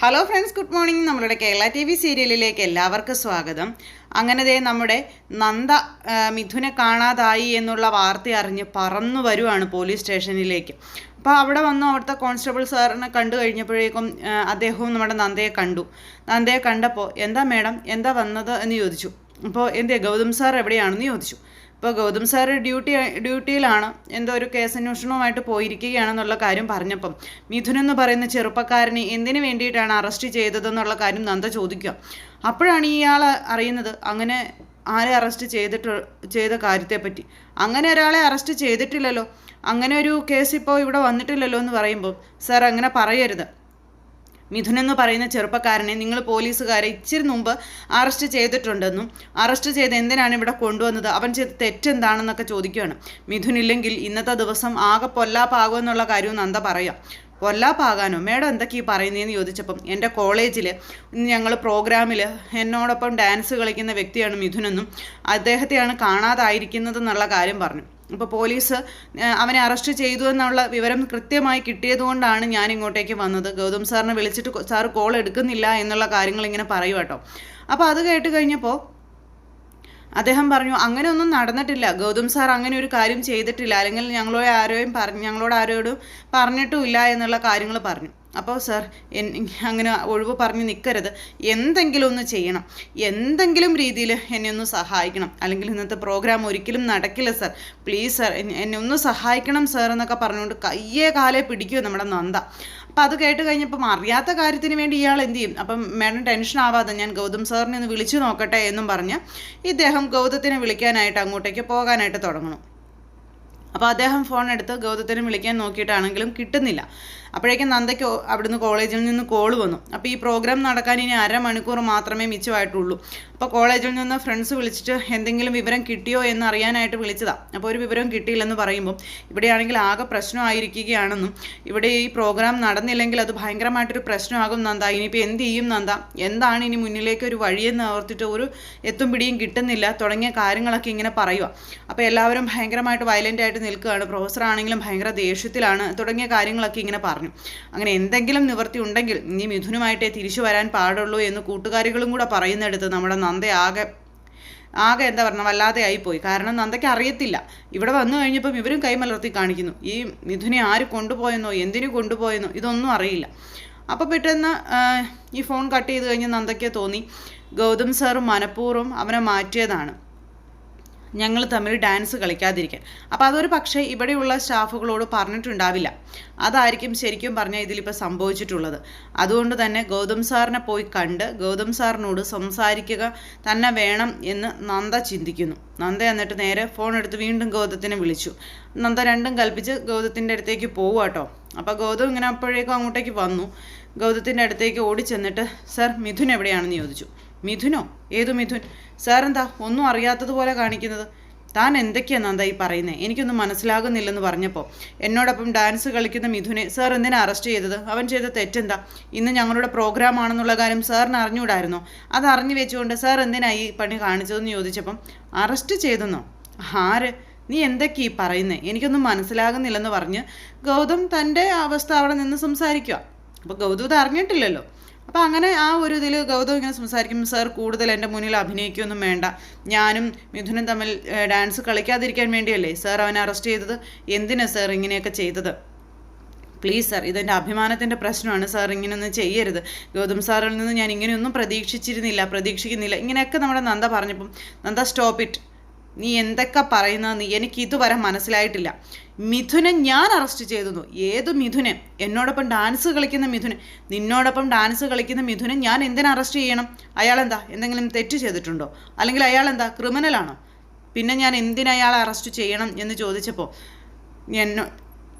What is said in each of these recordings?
Hello friends good morning നമ്മളുടെ Kerala T V സീരിയലിലേക്ക് എല്ലാവർക്കും സ്വാഗതം. അങ്ങനെ ദേ നമ്മുടെ നന്ദ മിഥുനെ കാണാതായി എന്നുള്ള വാർത്ത അറിഞ്ഞ് പറന്നു വരുവാണ് പോലീസ് സ്റ്റേഷനിലേക്ക് അപ്പോൾ അവിടെ വന്ന് അവിടുത്തെ കോൺസ്റ്റബിൾ സാറിനെ കണ്ടു കഴിഞ്ഞപ്പോഴേക്കും അദ്ദേഹവും നമ്മുടെ നന്ദയെ കണ്ടു. നന്ദയെ കണ്ടപ്പോൾ എന്താ മേഡം എന്താ വന്നത്? എന്ന് ചോദിച്ചു. അപ്പോൾ എന്തേ ഗൗതം സാർ എവിടെയാണെന്ന് ചോദിച്ചു. അപ്പോൾ ഗൗതം സാർ ഡ്യൂട്ടി ഡ്യൂട്ടിയിലാണ് എന്തോ ഒരു കേസ് അന്വേഷണവുമായിട്ട് പോയിരിക്കുകയാണെന്നുള്ള കാര്യം പറഞ്ഞപ്പം മിഥുൻ എന്ന് പറയുന്ന ചെറുപ്പക്കാരനെ എന്തിനു വേണ്ടിയിട്ടാണ് അറസ്റ്റ് ചെയ്തതെന്നുള്ള കാര്യം നന്ദ ചോദിക്കുക. അപ്പോഴാണ് ഇയാൾ അറിയുന്നത് അങ്ങനെ ആരെ അറസ്റ്റ് ചെയ്തിട്ട് ചെയ്ത കാര്യത്തെപ്പറ്റി. അങ്ങനെ ഒരാളെ അറസ്റ്റ് ചെയ്തിട്ടില്ലല്ലോ. അങ്ങനെ ഒരു കേസ് ഇപ്പോൾ ഇവിടെ വന്നിട്ടില്ലല്ലോ എന്ന് പറയുമ്പോൾ സാർ അങ്ങനെ പറയരുത്. മിഥുൻ എന്ന് പറയുന്ന ചെറുപ്പക്കാരനെ നിങ്ങൾ പോലീസുകാരെ ഇച്ചിരി മുമ്പ് അറസ്റ്റ് ചെയ്തിട്ടുണ്ടെന്നും അറസ്റ്റ് ചെയ്ത് എന്തിനാണ് ഇവിടെ കൊണ്ടുവന്നത് അവൻ ചെയ്ത തെറ്റെന്താണെന്നൊക്കെ ചോദിക്കുകയാണ്. മിഥുൻ ഇല്ലെങ്കിൽ ഇന്നത്തെ ദിവസം ആകെ പൊല്ലാപ്പാകും എന്നുള്ള കാര്യവും നന്ദ പറയാം. പൊല്ലാപ്പാകാനോ? മേഡം എന്തൊക്കെ ഈ പറയുന്നതെന്ന് ചോദിച്ചപ്പം എന്റെ കോളേജിൽ ഞങ്ങൾ പ്രോഗ്രാമിൽ എന്നോടൊപ്പം ഡാൻസ് കളിക്കുന്ന വ്യക്തിയാണ് മിഥുനെന്നും അദ്ദേഹത്തെയാണ് കാണാതായിരിക്കുന്നതെന്നുള്ള കാര്യം പറഞ്ഞു. അപ്പോൾ പോലീസ് അവനെ അറസ്റ്റ് ചെയ്തു എന്നുള്ള വിവരം കൃത്യമായി കിട്ടിയതുകൊണ്ടാണ് ഞാൻ ഇങ്ങോട്ടേക്ക് വന്നത്. ഗൗതം സാറിനെ വിളിച്ചിട്ട് സാർ കോൾ എടുക്കുന്നില്ല എന്നുള്ള കാര്യങ്ങൾ ഇങ്ങനെ പറയും കേട്ടോ അപ്പോൾ അത് കേട്ട് കഴിഞ്ഞപ്പോൾ അദ്ദേഹം പറഞ്ഞു അങ്ങനെ ഒന്നും നടന്നിട്ടില്ല. ഗൗതം സാർ അങ്ങനെ ഒരു കാര്യം ചെയ്തിട്ടില്ല. അല്ലെങ്കിൽ ഞങ്ങളോട് ആരോയും പറഞ്ഞു ഞങ്ങളോട് ആരോടും പറഞ്ഞിട്ടുമില്ല എന്നുള്ള കാര്യങ്ങൾ പറഞ്ഞു. അപ്പോൾ സാർ അങ്ങനെ ഒഴിവ് പറഞ്ഞ് നിൽക്കരുത് എന്തെങ്കിലും ഒന്ന് ചെയ്യണം. എന്തെങ്കിലും രീതിയിൽ എന്നെ ഒന്ന് സഹായിക്കണം. അല്ലെങ്കിൽ ഇന്നത്തെ പ്രോഗ്രാം ഒരിക്കലും നടക്കില്ല സാർ. പ്ലീസ് സാർ എന്നെ ഒന്ന് സഹായിക്കണം സാർ എന്നൊക്കെ പറഞ്ഞുകൊണ്ട് കയ്യേ കാലേ പിടിക്കുമോ നമ്മുടെ നന്ദ. അപ്പം അത് കേട്ട് കഴിഞ്ഞപ്പം അറിയാത്ത കാര്യത്തിന് വേണ്ടി ഇയാൾ എന്തു ചെയ്യും? അപ്പം മേഡം ടെൻഷൻ ആവാതെ ഞാൻ ഗൗതം സാറിനെ ഒന്ന് വിളിച്ചു നോക്കട്ടെ എന്നും പറഞ്ഞ് ഇദ്ദേഹം ഗൗതത്തിനെ വിളിക്കാനായിട്ട് അങ്ങോട്ടേക്ക് പോകാനായിട്ട് തുടങ്ങണം അപ്പോൾ അദ്ദേഹം ഫോൺ എടുത്ത് ഗൗതത്തിനെ വിളിക്കാൻ നോക്കിയിട്ടാണെങ്കിലും കിട്ടുന്നില്ല. അപ്പോഴേക്കും നന്ദയ്ക്ക് അവിടുന്ന് കോളേജിൽ നിന്ന് കോൾ വന്നു. അപ്പോൾ ഈ പ്രോഗ്രാം നടക്കാൻ ഇനി അരമണിക്കൂർ മാത്രമേ മിച്ചമായിട്ടുള്ളൂ അപ്പോൾ കോളേജിൽ നിന്ന് ഫ്രണ്ട്സ് വിളിച്ചിട്ട് എന്തെങ്കിലും വിവരം കിട്ടിയോ എന്ന് അറിയാനായിട്ട് വിളിച്ചതാണ് അപ്പോൾ ഒരു വിവരം കിട്ടിയില്ലെന്ന് പറയുമ്പോൾ ഇവിടെയാണെങ്കിൽ ആകെ പ്രശ്നമായിരിക്കുകയാണെന്നും ഇവിടെ ഈ പ്രോഗ്രാം നടന്നില്ലെങ്കിൽ അത് ഭയങ്കരമായിട്ടൊരു പ്രശ്നമാകും നന്ദ. ഇനിയിപ്പോൾ എന്ത് ചെയ്യും നന്ദ? എന്താണ് ഇനി മുന്നിലേക്ക് ഒരു വഴിയെന്ന് ഓർത്തിട്ട് ഒരു എത്തും പിടിയും കിട്ടുന്നില്ല. തുടങ്ങിയ കാര്യങ്ങളൊക്കെ ഇങ്ങനെ പറയുക അപ്പോൾ എല്ലാവരും ഭയങ്കരമായിട്ട് വയലന്റ് ആയിട്ട് നിൽക്കുകയാണ്. പ്രൊഫസറാണെങ്കിലും ഭയങ്കര ദേഷ്യത്തിലാണ്. തുടങ്ങിയ കാര്യങ്ങളൊക്കെ ഇങ്ങനെ പറഞ്ഞു. അങ്ങനെ എന്തെങ്കിലും നിവൃത്തി ഉണ്ടെങ്കിൽ ഇനി മിഥുനുമായിട്ടേ തിരിച്ചു വരാൻ പാടുള്ളൂ എന്ന് കൂട്ടുകാരികളും കൂടെ പറയുന്നിടത്ത് നമ്മുടെ നന്ദ ആകെ ആകെ എന്താ പറഞ്ഞാൽ വല്ലാതെ ആയിപ്പോയി. കാരണം നന്ദയ്ക്ക് അറിയത്തില്ല. ഇവിടെ വന്നു കഴിഞ്ഞപ്പം ഇവരും കൈമലർത്തി കാണിക്കുന്നു. ഈ മിഥുനെ ആര് കൊണ്ടുപോയെന്നോ എന്തിനു കൊണ്ടുപോയെന്നോ ഇതൊന്നും അറിയില്ല. അപ്പോൾ പെട്ടെന്ന് ഈ ഫോൺ കട്ട് ചെയ്ത് കഴിഞ്ഞ് നന്ദയ്ക്ക് തോന്നി. ഗൗതം സാറും മനഃപൂർവം അവനെ മാറ്റിയതാണ്. ഞങ്ങൾ തമ്മിൽ ഡാൻസ് കളിക്കാതിരിക്കാൻ. അപ്പോൾ അതൊരു പക്ഷേ ഇവിടെയുള്ള സ്റ്റാഫുകളോട് പറഞ്ഞിട്ടുണ്ടാവില്ല. അതായിരിക്കും ശരിക്കും പറഞ്ഞാൽ ഇതിലിപ്പോൾ സംഭവിച്ചിട്ടുള്ളത്. അതുകൊണ്ട് തന്നെ ഗൗതം സാറിനെ പോയി കണ്ട് ഗൗതം സാറിനോട് സംസാരിക്കുക തന്നെ വേണം എന്ന് നന്ദ ചിന്തിക്കുന്നു. നന്ദ എന്നിട്ട് നേരെ ഫോൺ എടുത്ത് വീണ്ടും ഗൗതത്തിനെ വിളിച്ചു. നന്ദ രണ്ടും കൽപ്പിച്ച് ഗൗതത്തിന്റെ അടുത്തേക്ക് പോവുക കേട്ടോ അപ്പോൾ ഗൗതം ഇങ്ങനെ അപ്പോഴേക്കും അങ്ങോട്ടേക്ക് വന്നു. ഗൗതത്തിന്റെ അടുത്തേക്ക് ഓടി ചെന്നിട്ട് സർ മിഥുൻ എവിടെയാണെന്ന് ചോദിച്ചു. മിഥുനോ? ഏതു മിഥുൻ? സാറെന്താ ഒന്നും അറിയാത്തതുപോലെ കാണിക്കുന്നത്? താൻ എന്തൊക്കെയാണ് നന്ദ ഈ പറയുന്നത് എനിക്കൊന്നും മനസ്സിലാകുന്നില്ലെന്ന് പറഞ്ഞപ്പോൾ എന്നോടൊപ്പം ഡാൻസ് കളിക്കുന്ന മിഥുനെ സാർ എന്തിനാ അറസ്റ്റ് ചെയ്തത്? അവൻ ചെയ്ത തെറ്റെന്താ? ഇന്ന് ഞങ്ങളുടെ പ്രോഗ്രാം ആണെന്നുള്ള കാര്യം സാറിന് അറിഞ്ഞുകൂടായിരുന്നോ അത് അറിഞ്ഞു വെച്ചുകൊണ്ട് സാർ എന്തിനാ ഈ പണി കാണിച്ചതെന്ന് ചോദിച്ചപ്പം അറസ്റ്റ് ചെയ്തെന്നോ? ആര്? നീ എന്തൊക്കെ ഈ പറയുന്നത് എനിക്കൊന്നും മനസ്സിലാകുന്നില്ലെന്ന് പറഞ്ഞ് ഗൗതം തന്റെ അവസ്ഥ അവിടെ നിന്ന് സംസാരിക്കുക അപ്പോൾ ഗൗതം ഇത് അറിഞ്ഞിട്ടില്ലല്ലോ. അപ്പോൾ അങ്ങനെ ആ ഒരു ഇതിൽ ഗൗതം ഇങ്ങനെ സംസാരിക്കും സർ കൂടുതൽ എന്റെ മുന്നിൽ അഭിനയിക്കുകയൊന്നും വേണ്ട. ഞാനും മിഥുനും തമ്മിൽ ഡാൻസ് കളിക്കാതിരിക്കാൻ വേണ്ടിയല്ലേ സർ അവനെ അറസ്റ്റ് ചെയ്തത്? എന്തിനാണ് സാർ ഇങ്ങനെയൊക്കെ ചെയ്തത്? പ്ലീസ് സാർ ഇതെന്റെ അഭിമാനത്തിന്റെ പ്രശ്നമാണ്. സാർ ഇങ്ങനെയൊന്നും ചെയ്യരുത്. ഗൗതം സാറിൽ നിന്ന് ഞാൻ ഇങ്ങനെയൊന്നും പ്രതീക്ഷിച്ചിരുന്നില്ല പ്രതീക്ഷിക്കുന്നില്ല. ഇങ്ങനെയൊക്കെ നമ്മുടെ നന്ദ പറഞ്ഞപ്പം നന്ദ സ്റ്റോപ്പ് ഇറ്റ്. നീ എന്തൊക്കെ പറയുന്നതെന്ന് എനിക്ക് ഇതുവരെ മനസ്സിലായിട്ടില്ല. മിഥുനെ ഞാൻ അറസ്റ്റ് ചെയ്തു ഏത് മിഥുനെ? എന്നോടൊപ്പം ഡാൻസ് കളിക്കുന്ന മിഥുനെ. നിന്നോടൊപ്പം ഡാൻസ് കളിക്കുന്ന മിഥുനെ ഞാൻ എന്തിനാ അറസ്റ്റ് ചെയ്യണം? അയാളെന്താ? എന്തെങ്കിലും തെറ്റ് ചെയ്തിട്ടുണ്ടോ? അല്ലെങ്കിൽ അയാൾ അയാളെന്താ ക്രിമിനലാണോ പിന്നെ ഞാൻ എന്തിനാ അയാളെ അറസ്റ്റ് ചെയ്യണം എന്ന് ചോദിച്ചപ്പോൾ എന്നോ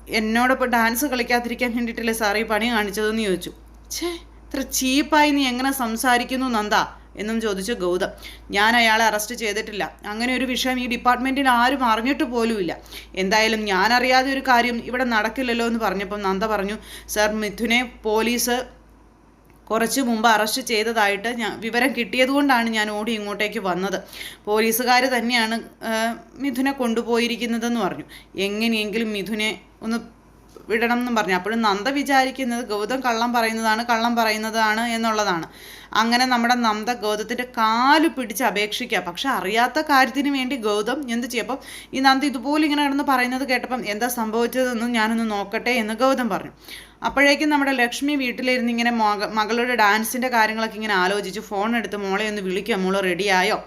എന്നോടൊപ്പം ഡാൻസ് കളിക്കാതിരിക്കാൻ വേണ്ടിയിട്ടല്ലേ സാർ പണി കാണിച്ചതെന്ന് ചോദിച്ചു. ഛേ ഇത്ര ചീപ്പായി നീ എങ്ങനെ സംസാരിക്കുന്നു നന്ദ? എന്നും ചോദിച്ചു ഗൗതം. ഞാൻ അയാളെ അറസ്റ്റ് ചെയ്തിട്ടില്ല. അങ്ങനെ ഒരു വിഷയം ഈ ഡിപ്പാർട്ട്മെന്റിൽ ആരും അറിഞ്ഞിട്ട് പോലുമില്ല. എന്തായാലും ഞാൻ അറിയാതെ ഒരു കാര്യം ഇവിടെ നടക്കില്ലല്ലോ എന്ന് പറഞ്ഞപ്പോൾ നന്ദ പറഞ്ഞു സർ മിഥുനെ പോലീസ് കുറച്ച് മുമ്പ് അറസ്റ്റ് ചെയ്തതായിട്ട് ഞാൻ വിവരം കിട്ടിയതുകൊണ്ടാണ് ഞാൻ ഓടി ഇങ്ങോട്ടേക്ക് വന്നത്. പോലീസുകാർ തന്നെയാണ് മിഥുനെ കൊണ്ടുപോയിരിക്കുന്നതെന്ന് പറഞ്ഞു. എങ്ങനെയെങ്കിലും മിഥുനെ ഒന്ന് വിടണം എന്നും പറഞ്ഞു. അപ്പോഴും നന്ദ വിചാരിക്കുന്നത് ഗൗതം കള്ളം പറയുന്നതാണ് കള്ളം പറയുന്നതാണ് എന്നുള്ളതാണ്. അങ്ങനെ നമ്മുടെ നന്ദ ഗൗതത്തിന്റെ കാൽ പിടിച്ച് അപേക്ഷിക്കുക. പക്ഷെ അറിയാത്ത കാര്യത്തിന് വേണ്ടി ഗൗതം എന്ത് ചെയ്യപ്പം ഈ നന്ദ ഇതുപോലെ ഇങ്ങനെ കിടന്ന് പറയുന്നത് കേട്ടപ്പം എന്താ സംഭവിച്ചതെന്ന് ഞാനൊന്ന് നോക്കട്ടെ എന്ന് ഗൗതം പറഞ്ഞു. അപ്പോഴേക്കും നമ്മുടെ ലക്ഷ്മി വീട്ടിലിരുന്ന് ഇങ്ങനെ മക മകളുടെ ഡാൻസിന്റെ കാര്യങ്ങളൊക്കെ ഇങ്ങനെ ആലോചിച്ച് ഫോൺ എടുത്ത് മോളെ ഒന്ന് വിളിക്കുക മോൾ റെഡിയായോ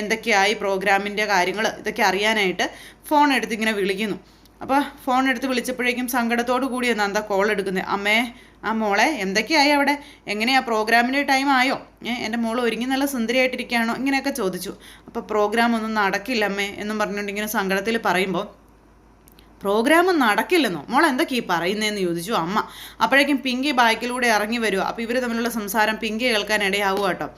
എന്തൊക്കെയായി പ്രോഗ്രാമിന്റെ കാര്യങ്ങൾ ഇതൊക്കെ അറിയാനായിട്ട് ഫോൺ എടുത്ത് ഇങ്ങനെ വിളിക്കുന്നു. അപ്പോൾ ഫോൺ എടുത്ത് വിളിച്ചപ്പോഴേക്കും സങ്കടത്തോടു കൂടി നന്ദ കോൾ എടുക്കുന്നത് അമ്മേ ആ മോളെ എന്തൊക്കെയായി അവിടെ? എങ്ങനെയാ പ്രോഗ്രാമിന്റെ ടൈം ആയോ? എന്റെ മോൾ ഒരുങ്ങി നല്ല സുന്ദരിയായിട്ടിരിക്കുകയാണോ? ഇങ്ങനെയൊക്കെ ചോദിച്ചു. അപ്പോൾ പ്രോഗ്രാം ഒന്നും നടക്കില്ല അമ്മേ എന്നും പറഞ്ഞുകൊണ്ട് ഇങ്ങനെ സങ്കടത്തിൽ പറയുമ്പോൾ പ്രോഗ്രാം നടക്കില്ലെന്നോ? മോൾ എന്തൊക്കെയാ ഈ പറയുന്നതെന്ന് ചോദിച്ചു അമ്മ. അപ്പോഴേക്കും പിങ്കി ബാക്കിലൂടെ ഇറങ്ങി വരുമോ അപ്പോൾ ഇവർ തമ്മിലുള്ള സംസാരം പിങ്കി കേൾക്കാൻ ഇടയാവുക കേട്ടോ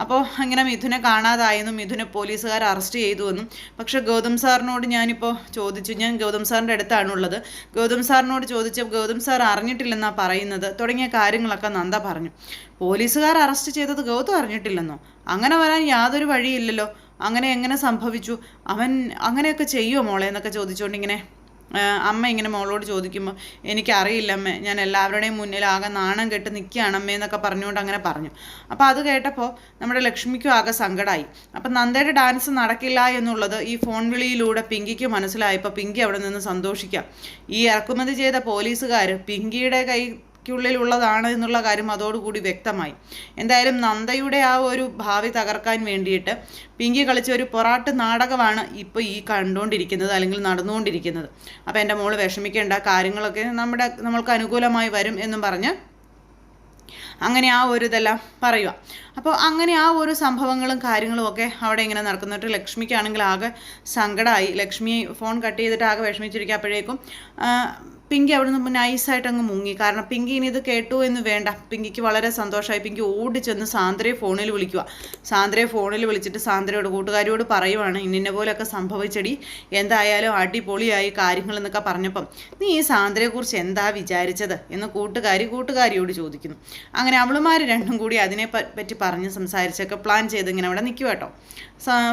അപ്പോൾ അങ്ങനെ മിഥുനെ കാണാതായെന്നും മിഥുനെ പോലീസുകാർ അറസ്റ്റ് ചെയ്തു എന്നും പക്ഷേ ഗൗതം സാറിനോട് ഞാനിപ്പോൾ ചോദിച്ചു. ഞാൻ ഗൗതം സാറിന്റെ അടുത്താണുള്ളത്. ഗൗതം സാറിനോട് ചോദിച്ച ഗൗതം സാർ അറിഞ്ഞിട്ടില്ലെന്നാണ് പറയുന്നത്. തുടങ്ങിയ കാര്യങ്ങളൊക്കെ നന്ദ പറഞ്ഞു. പോലീസുകാർ അറസ്റ്റ് ചെയ്തത് ഗൗതം അറിഞ്ഞിട്ടില്ലെന്നോ? അങ്ങനെ വരാൻ യാതൊരു വഴിയില്ലല്ലോ. അങ്ങനെ എങ്ങനെ സംഭവിച്ചു? അവൻ അങ്ങനെയൊക്കെ ചെയ്യുമോ മോളെ എന്നൊക്കെ ചോദിച്ചുകൊണ്ട് ഇങ്ങനെ അമ്മ ഇങ്ങനെ മോളോട് ചോദിക്കുമ്പോൾ എനിക്കറിയില്ല അമ്മേ ഞാൻ എല്ലാവരുടെയും മുന്നിൽ ആകെ നാണം കെട്ട് നിൽക്കുകയാണ് അമ്മേ എന്നൊക്കെ പറഞ്ഞുകൊണ്ട് അങ്ങനെ പറഞ്ഞു. അപ്പോൾ അത് കേട്ടപ്പോൾ നമ്മുടെ ലക്ഷ്മിക്കും ആകെ സങ്കടമായി അപ്പം നന്ദയുടെ ഡാൻസ് നടക്കില്ല എന്നുള്ളത് ഈ ഫോൺ വിളിയിലൂടെ പിങ്കിക്ക് മനസ്സിലായപ്പോൾ പിങ്കി അവിടെ നിന്ന് സന്തോഷിക്കാം. ഈ ഇറക്കുമതി ചെയ്ത പോലീസുകാർ പിങ്കിയുടെ കൈ ഉള്ളിലുള്ളതാണ് എന്നുള്ള കാര്യം അതോടുകൂടി വ്യക്തമായി. എന്തായാലും നന്ദയുടെ ആ ഒരു ഭാവി തകർക്കാൻ വേണ്ടിയിട്ട് പിങ്കി കളിച്ച ഒരു പൊറാട്ട് നാടകമാണ് ഇപ്പോൾ ഈ കണ്ടുകൊണ്ടിരിക്കുന്നത് അല്ലെങ്കിൽ നടന്നുകൊണ്ടിരിക്കുന്നത്. അപ്പോൾ എന്റെ മോൾ വിഷമിക്കേണ്ട കാര്യങ്ങളൊക്കെ നമ്മുടെ നമ്മൾക്ക് അനുകൂലമായി വരും എന്നും പറഞ്ഞ് അങ്ങനെ ആ ഒരു ഇതെല്ലാം പറയുക അപ്പോൾ അങ്ങനെ ആ ഒരു സംഭവങ്ങളും കാര്യങ്ങളും ഒക്കെ അവിടെ ഇങ്ങനെ നടക്കുന്നിട്ട് ലക്ഷ്മിക്കാണെങ്കിൽ ആകെ സങ്കടമായി ലക്ഷ്മി ഫോൺ കട്ട് ചെയ്തിട്ട് ആകെ വിഷമിച്ചിരിക്കുക അപ്പോഴേക്കും പിങ്കി അവിടെ നിന്ന് നൈസായിട്ട് അങ്ങ് മുങ്ങി. കാരണം പിങ്കി ഇനി ഇത് കേട്ടു എന്ന് വേണ്ട. പിങ്കിക്ക് വളരെ സന്തോഷമായി. പിങ്കി ഓടി ചെന്ന് സാന്ദ്രയെ ഫോണിൽ വിളിക്കുക. സാന്ദ്രയെ ഫോണിൽ വിളിച്ചിട്ട് സാന്ദ്രയോട് കൂട്ടുകാരിയോട് പറയുവാണ് ഇന്നിന്ന പോലെയൊക്കെ സംഭവിച്ചടി. എന്തായാലും അടിപൊളിയായി കാര്യങ്ങൾ എന്നൊക്കെ പറഞ്ഞപ്പം നീ ഈ സാന്ദ്രയെക്കുറിച്ച് എന്താ വിചാരിച്ചത്? എന്ന് കൂട്ടുകാരി കൂട്ടുകാരിയോട് ചോദിക്കുന്നു. അങ്ങനെ അവളുമാർ രണ്ടും കൂടി അതിനെ പറ്റി പറഞ്ഞ് സംസാരിച്ചൊക്കെ പ്ലാൻ ചെയ്ത് ഇങ്ങനെ അവിടെ നിൽക്കുക കേട്ടോ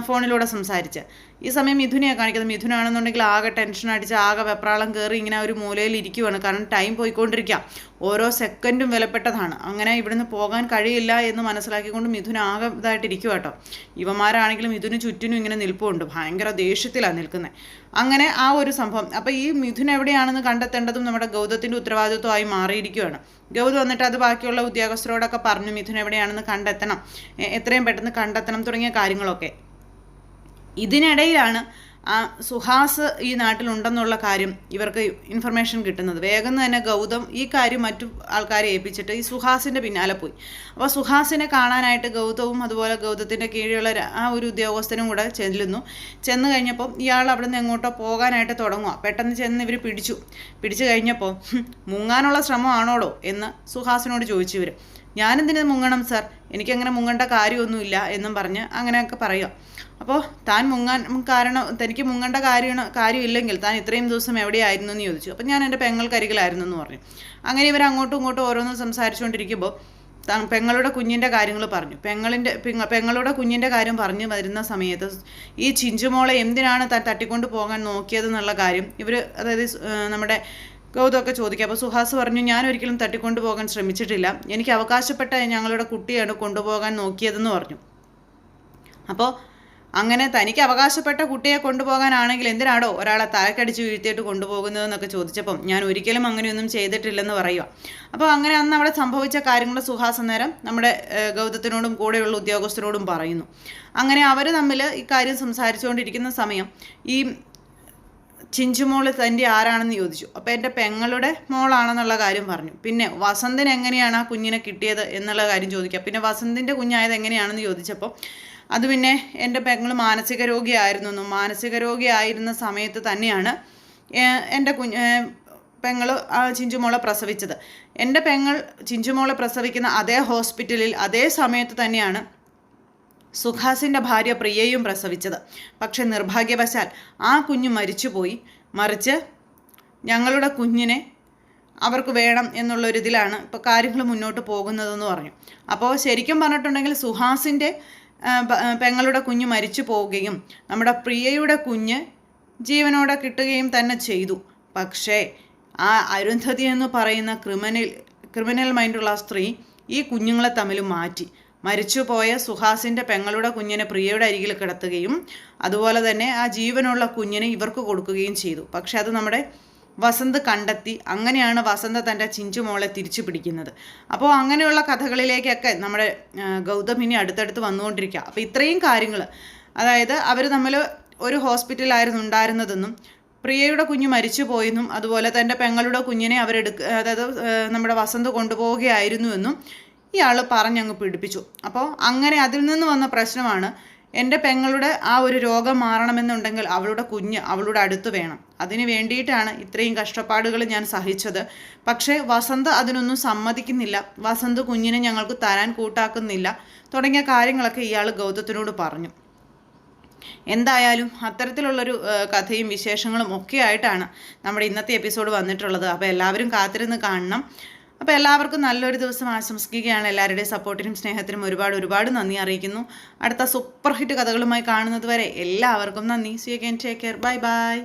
ഫോണിലൂടെ സംസാരിച്ച്. ഈ സമയം മിഥുനെയാണ് കാണിക്കുന്നത്. മിഥുനാണെന്നുണ്ടെങ്കിൽ ആകെ ടെൻഷൻ അടിച്ച് ആകെ വെപ്രാളം കയറി ഇങ്ങനെ ഒരു മൂലയിൽ ഇരിക്കുവാണ് കാരണം ടൈം പോയിക്കൊണ്ടിരിക്കുക ഓരോ സെക്കൻഡും വിലപ്പെട്ടതാണ്. അങ്ങനെ ഇവിടുന്ന് പോകാൻ കഴിയില്ല എന്ന് മനസ്സിലാക്കിക്കൊണ്ട് മിഥുൻ ആകെ ഇതായിട്ട് ഇരിക്കുക കേട്ടോ ഇവന്മാരാണെങ്കിലും മിഥുന് ചുറ്റിനും ഇങ്ങനെ നിൽപ്പുണ്ട്. ഭയങ്കര ദേഷ്യത്തിലാണ് നിൽക്കുന്നത് അങ്ങനെ ആ ഒരു സംഭവം. അപ്പോൾ ഈ മിഥുൻ എവിടെയാണെന്ന് കണ്ടെത്തേണ്ടതും നമ്മുടെ ഗൗതത്തിന്റെ ഉത്തരവാദിത്വമായി മാറിയിരിക്കുകയാണ് ഗൗതം വന്നിട്ട് അത് ബാക്കിയുള്ള ഉദ്യോഗസ്ഥരോടൊക്കെ പറഞ്ഞു മിഥുൻ എവിടെയാണെന്ന് കണ്ടെത്തണം. എത്രയും പെട്ടെന്ന് കണ്ടെത്തണം തുടങ്ങിയ കാര്യങ്ങളൊക്കെ. ഇതിനിടയിലാണ് ആ സുഹാസ് ഈ നാട്ടിലുണ്ടെന്നുള്ള കാര്യം ഇവർക്ക് ഇൻഫർമേഷൻ കിട്ടുന്നത്. വേഗം തന്നെ ഗൗതം ഈ കാര്യം മറ്റു ആൾക്കാരെ ഏൽപ്പിച്ചിട്ട് ഈ സുഹാസിന്റെ പിന്നാലെ പോയി. അപ്പോൾ സുഹാസിനെ കാണാനായിട്ട് ഗൗതവും അതുപോലെ ഗൗതത്തിന്റെ കീഴിലുള്ള ആ ഒരു ഉദ്യോഗസ്ഥനും കൂടെ ചെല്ലുന്നു. ചെന്ന് കഴിഞ്ഞപ്പോൾ ഇയാൾ അവിടെ നിന്ന് എങ്ങോട്ടോ പോകാനായിട്ട് തുടങ്ങുക പെട്ടെന്ന് ചെന്ന് ഇവർ പിടിച്ചു. പിടിച്ചു കഴിഞ്ഞപ്പോൾ മുങ്ങാനുള്ള ശ്രമമാണോടോ? എന്ന് സുഹാസിനോട് ചോദിച്ചു ഇവർ ഞാനെന്തിനു മുങ്ങണം സാർ? എനിക്കങ്ങനെ മുങ്ങേണ്ട കാര്യമൊന്നുമില്ല എന്നും പറഞ്ഞ് അങ്ങനെയൊക്കെ പറയുക. അപ്പോൾ താൻ മുങ്ങാൻ കാരണം തനിക്ക് മുങ്ങേണ്ട കാര്യമാണ് കാര്യമില്ലെങ്കിൽ താൻ ഇത്രയും ദിവസം എവിടെയായിരുന്നു എന്ന് ചോദിച്ചു. അപ്പോൾ ഞാൻ എന്റെ പെങ്ങൾക്കരികിലായിരുന്നു എന്ന് പറഞ്ഞു. അങ്ങനെ ഇവർ അങ്ങോട്ടും ഇങ്ങോട്ടും ഓരോന്നും സംസാരിച്ചുകൊണ്ടിരിക്കുമ്പോൾ പെങ്ങളുടെ കുഞ്ഞിന്റെ കാര്യങ്ങൾ പറഞ്ഞു. പെങ്ങളിന്റെ പെങ്ങളുടെ കുഞ്ഞിന്റെ കാര്യം പറഞ്ഞു വരുന്ന സമയത്ത് ഈ ചിഞ്ചുമോളെ എന്തിനാണ് തട്ടിക്കൊണ്ട് പോകാൻ നോക്കിയതെന്നുള്ള കാര്യം ഇവർ അതായത് നമ്മുടെ ഗൗതമൊക്കെ ചോദിക്കുക അപ്പോൾ സുഹാസ് പറഞ്ഞു ഞാൻ ഒരിക്കലും തട്ടിക്കൊണ്ടു പോകാൻ ശ്രമിച്ചിട്ടില്ല. എനിക്ക് അവകാശപ്പെട്ട ഞങ്ങളുടെ കുട്ടിയാണ് കൊണ്ടുപോകാൻ നോക്കിയതെന്ന് പറഞ്ഞു. അപ്പോൾ അങ്ങനെ തനിക്ക് അവകാശപ്പെട്ട കുട്ടിയെ കൊണ്ടുപോകാനാണെങ്കിൽ എന്തിനാടോ ഒരാളെ തലക്കടിച്ച് വീഴ്ത്തിയിട്ട് കൊണ്ടുപോകുന്നതെന്നൊക്കെ ചോദിച്ചപ്പം ഞാൻ ഒരിക്കലും അങ്ങനെയൊന്നും ചെയ്തിട്ടില്ലെന്ന് പറയുക അപ്പോൾ അങ്ങനെ അന്ന് അവിടെ സംഭവിച്ച കാര്യങ്ങൾ സുഹാസ് നേരം നമ്മുടെ ഗൗതത്തിനോടും കൂടെയുള്ള ഉദ്യോഗസ്ഥരോടും പറയുന്നു. അങ്ങനെ അവർ തമ്മിൽ ഇക്കാര്യം സംസാരിച്ചുകൊണ്ടിരിക്കുന്ന സമയം ഈ ചിഞ്ചുമോൾ തന്റെ ആരാണെന്ന് ചോദിച്ചു. അപ്പോൾ എന്റെ പെങ്ങളുടെ മോളാണെന്നുള്ള കാര്യം പറഞ്ഞു. പിന്നെ വസന്തൻ എങ്ങനെയാണ് ആ കുഞ്ഞിനെ കിട്ടിയത് എന്നുള്ള കാര്യം ചോദിക്കുക പിന്നെ വസന്തിന്റെ കുഞ്ഞായത് എങ്ങനെയാണെന്ന് ചോദിച്ചപ്പോൾ അത് പിന്നെ എന്റെ പെങ്ങൾ മാനസിക രോഗിയായിരുന്നു എന്നും മാനസിക രോഗിയായിരുന്ന സമയത്ത് തന്നെയാണ് എന്റെ കുഞ്ഞ് പെങ്ങൾ ചിഞ്ചുമോളെ പ്രസവിച്ചത്. എന്റെ പെങ്ങൾ ചിഞ്ചുമോളെ പ്രസവിക്കുന്ന അതേ ഹോസ്പിറ്റലിൽ അതേ സമയത്ത് തന്നെയാണ് സുഹാസിന്റെ ഭാര്യ പ്രിയയും പ്രസവിച്ചത്. പക്ഷെ നിർഭാഗ്യവശാൽ ആ കുഞ്ഞ് മരിച്ചുപോയി. മറിച്ച് ഞങ്ങളുടെ കുഞ്ഞിനെ അവർക്ക് വേണം എന്നുള്ളൊരിതിലാണ് ഇപ്പോൾ കാര്യങ്ങൾ മുന്നോട്ട് പോകുന്നതെന്ന് പറഞ്ഞു. അപ്പോൾ ശരിക്കും പറഞ്ഞിട്ടുണ്ടെങ്കിൽ സുഹാസിന്റെ പെങ്ങളുടെ കുഞ്ഞ് മരിച്ചു പോവുകയും നമ്മുടെ പ്രിയയുടെ കുഞ്ഞ് ജീവനോടെ കിട്ടുകയും തന്നെ ചെയ്തു. പക്ഷേ ആ അരുന്ധതി എന്ന് പറയുന്ന ക്രിമിനൽ ക്രിമിനൽ മൈൻഡുള്ള സ്ത്രീ ഈ കുഞ്ഞുങ്ങളെ തമ്മിൽ മാറ്റി. മരിച്ചുപോയ സുഹാസിന്റെ പെങ്ങളുടെ കുഞ്ഞിനെ പ്രിയയുടെ അരികിൽ കിടത്തുകയും അതുപോലെ തന്നെ ആ ജീവനുള്ള കുഞ്ഞിനെ ഇവർക്ക് കൊടുക്കുകയും ചെയ്തു. പക്ഷെ അത് നമ്മുടെ വസന്ത് കണ്ടെത്തി അങ്ങനെയാണ് വസന്ത തന്റെ ചിഞ്ചുമോളെ തിരിച്ചു പിടിക്കുന്നത്. അപ്പോൾ അങ്ങനെയുള്ള കഥകളിലേക്കൊക്കെ നമ്മുടെ ഗൗതം ഗൗതമിനി അടുത്തടുത്ത് വന്നുകൊണ്ടിരിക്കുക. അപ്പോൾ ഇത്രയും കാര്യങ്ങൾ അതായത് അവർ തമ്മിൽ ഒരു ഹോസ്പിറ്റലായിരുന്നു ഉണ്ടായിരുന്നതെന്നും പ്രിയയുടെ കുഞ്ഞ് മരിച്ചു പോയെന്നും അതുപോലെ തന്റെ പെങ്ങളുടെ കുഞ്ഞിനെ അവരെടുക്ക അതായത് നമ്മുടെ വസന്ത് കൊണ്ടുപോവുകയായിരുന്നുവെന്നും ഇയാൾ പറഞ്ഞങ്ങ് പിടിപ്പിച്ചു അപ്പോൾ അങ്ങനെ അതിൽ നിന്ന് വന്ന പ്രശ്നമാണ് എന്റെ പെങ്ങളുടെ ആ ഒരു രോഗം മാറണമെന്നുണ്ടെങ്കിൽ അവളുടെ കുഞ്ഞ് അവളുടെ അടുത്ത് വേണം. അതിന് വേണ്ടിയിട്ടാണ് ഇത്രയും കഷ്ടപ്പാടുകൾ ഞാൻ സഹിച്ചത്. പക്ഷേ വസന്ത് അതിനൊന്നും സമ്മതിക്കുന്നില്ല. വസന്ത് കുഞ്ഞിനെ ഞങ്ങൾക്ക് തരാൻ കൂട്ടാക്കുന്നില്ല. തുടങ്ങിയ കാര്യങ്ങളൊക്കെ ഇയാൾ ഗൗതത്തിനോട് പറഞ്ഞു. എന്തായാലും അത്തരത്തിലുള്ളൊരു കഥയും വിശേഷങ്ങളും ഒക്കെ ആയിട്ടാണ് നമ്മുടെ ഇന്നത്തെ എപ്പിസോഡ് വന്നിട്ടുള്ളത്. അപ്പോൾ എല്ലാവരും കാത്തിരുന്ന് കാണണം. അപ്പോൾ എല്ലാവർക്കും നല്ലൊരു ദിവസം ആശംസിക്കുകയാണ്. എല്ലാവരുടെയും സപ്പോർട്ടിനും സ്നേഹത്തിനും ഒരുപാട് ഒരുപാട് നന്ദി അറിയിക്കുന്നു. അടുത്ത സൂപ്പർ ഹിറ്റ് കഥകളുമായി കാണുന്നത് വരെ എല്ലാവർക്കും നന്ദി. See you take care bye bye